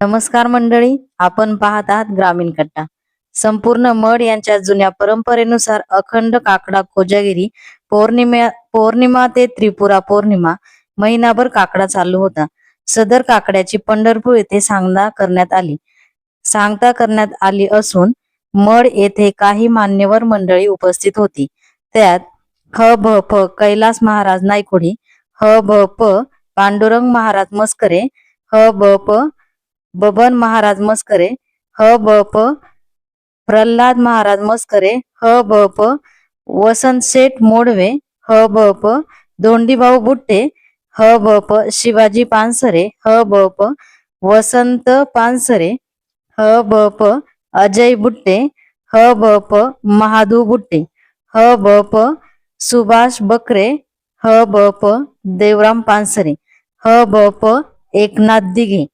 नमस्कार मंडळी आपण पाहत आहात ग्रामीण कट्टा. संपूर्ण मड यांच्या जुन्या परंपरेनुसार अखंड काकडा कोजागिरी पौर्णिमा पौर्णिमा ते त्रिपुरा पौर्णिमा महिनाभर काकडा चालू होता. सदर काकड्याची पंढरपूर येथे सांगता करण्यात आली. सांगता करण्यात आली असून मड येथे काही मान्यवर मंडळी उपस्थित होती. त्यात ह भ प कैलास महाराज नायकोडी ह भ प पांडुरंग महाराज मस्करे ह भ प बबन महाराज मस्करे ह ब प प्रल्हाद महाराज मस्करे ह ब प वसंत शेठ मोडवे ह ब प धोंडीभाऊ बुट्टे ह ब प शिवाजी पानसरे ह ब प वसंत पानसरे ह ब प अजय बुट्टे ह ब प महादू बुट्टे ह ब प सुभाष बकरे ह ब प देवराम पानसरे ह ब प एकनाथ दिघे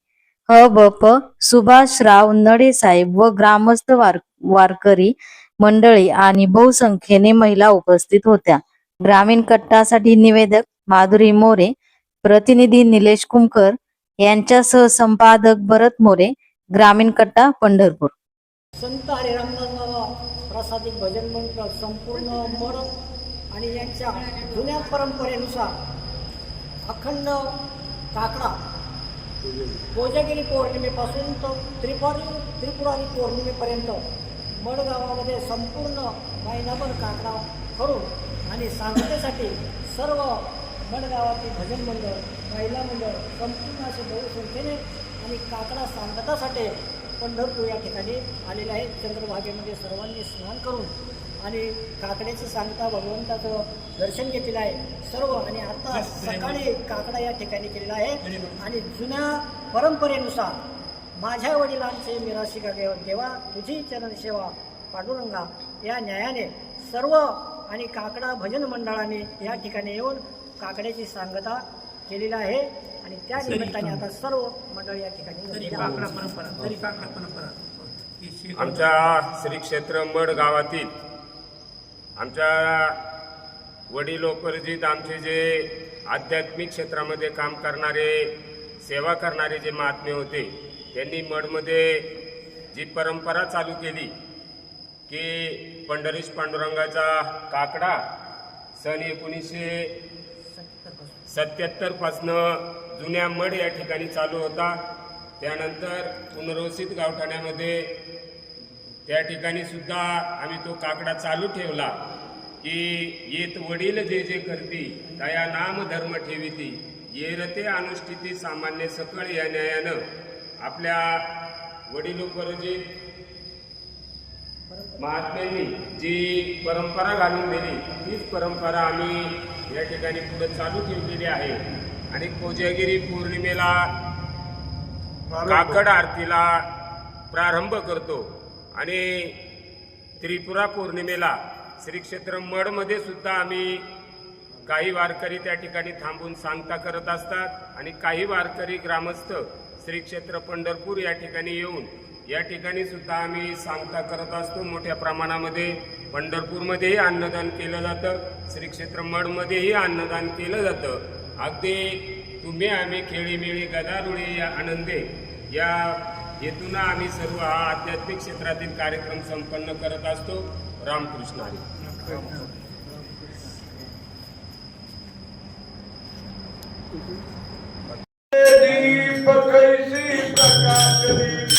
ह ब प सुभाषराव नडे साहेब व ग्रामस्थ वार वारकरी मंडळी आणि बहुसंख्येने महिला उपस्थित होत्या. ग्रामीण कट्टासाठी निवेदक माधुरी मोरे प्रतिनिधी निलेश कुमकर यांच्यासह संपादक भरत मोरे ग्रामीण कट्टा पंढरपूर. संत आणि रामदास भजन मंडळ संपूर्ण मड आणि यांच्या जुन्या परंपरेनुसार अखंड काकडा कोजागिरी पौर्णिमेपासून तर त्रिपुरी त्रिपुरारी पौर्णिमेपर्यंत मडगावामध्ये संपूर्ण महिनाभर काकडा करून आणि सांगतेसाठी सर्व मडगावातील भजन मंडळ महिला मंडळ संपूर्ण असे बहुसंख्येने आणि काकडा सांगतासाठी पंढरपूर या ठिकाणी आलेले आहेत. चंद्रभागेमध्ये सर्वांनी स्नान करून आणि काकड्याचं सांगता भगवंताचं दर्शन घेतलेलं आहे. सर्व आणि आता सकाळी काकडा या ठिकाणी केलेला आहे. आणि जुन्या परंपरेनुसार माझ्या वडिलांचे मिराशिका देव देवा तुझी चरण सेवा पांडुरंगा या न्यायाने सर्व आणि काकडा भजन मंडळाने या ठिकाणी येऊन काकड्याची सांगता केलेला आहे. आणि त्या निमित्ताने आता सर्व मंडळ या ठिकाणी काकडा परंपरा ही आमच्या श्री क्षेत्र मड गावातील आमच्या वडिलोपरिजित आमचे जे आध्यात्मिक क्षेत्रामध्ये काम करणारे सेवा करणारे जे महात्मे होते त्यांनी मडमध्ये जी परंपरा चालू केली की पंढरीश पांडुरंगाचा काकडा सन एकोणीसशे सत्याहत्तरपासनं जुन्या मड या ठिकाणी चालू होता. त्यानंतर पुनर्वसित गावठाण्यामध्ये त्या ठिकाणी सुद्धा आम्ही तो काकडा चालू ठेवला की येत वडील जे जे करती तया नाम धर्म ठेविती येरते अनुष्ठिती सामान्य सकळ या न्यायानं आपल्या वडिलोपरजित महात्म्यांनी जी परंपरा घालून दिली तीच परंपरा आम्ही या ठिकाणी पुढे चालू ठेवलेली आहे. आणि कोजागिरी पौर्णिमेला काकड आरतीला प्रारंभ करतो. आणि त्रिपुरा पौर्णिमेला श्री क्षेत्र मडमध्ये सुद्धा आम्ही काही वारकरी त्या ठिकाणी थांबून सांगता करत असतात आणि काही वारकरी ग्रामस्थ श्री क्षेत्र पंढरपूर या ठिकाणी येऊन या ठिकाणी सुद्धा आम्ही सांगता करत असतो. मोठ्या प्रमाणामध्ये पंढरपूरमध्येही अन्नदान केलं जातं श्री क्षेत्र मडमध्येही अन्नदान केलं जातं. अगदी तुम्ही आम्ही खेळीमेळी गदारुळी या आनंदे या हेतून आम्ही सर्व हा आध्यात्मिक क्षेत्रातील कार्यक्रम संपन्न करत असतो. रामकृष्ण हरी. दीप कैसी प्रकाश दीप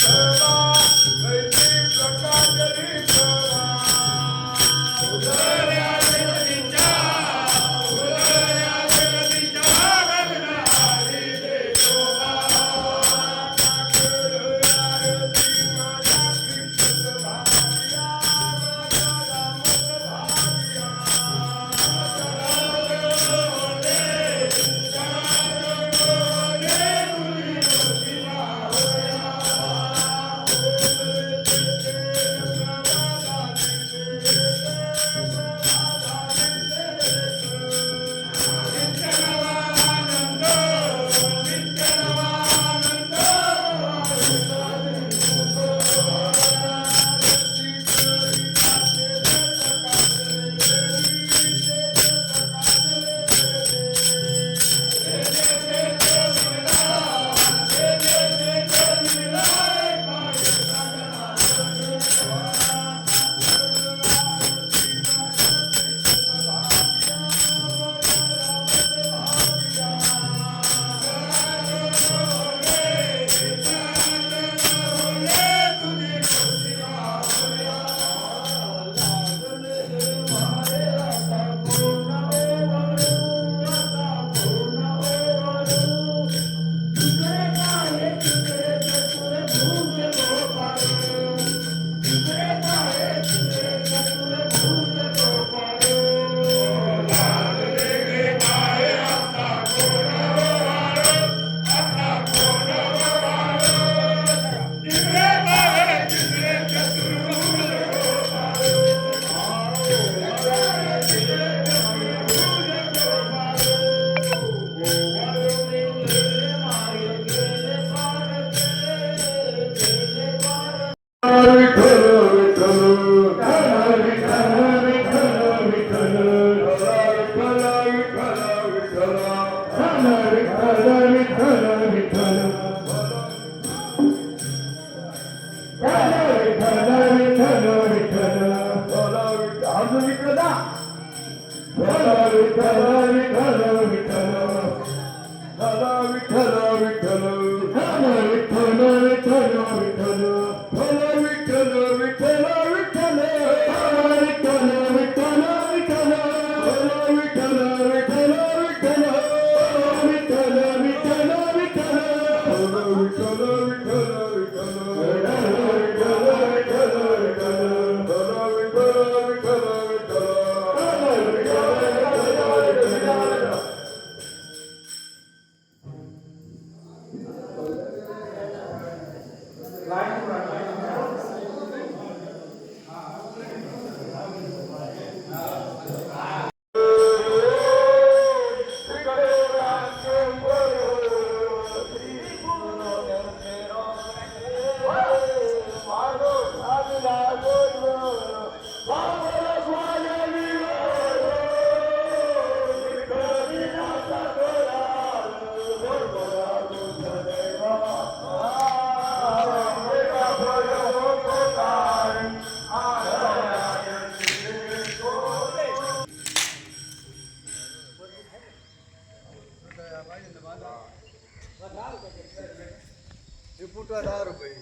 हे फुटवा दहा रुपये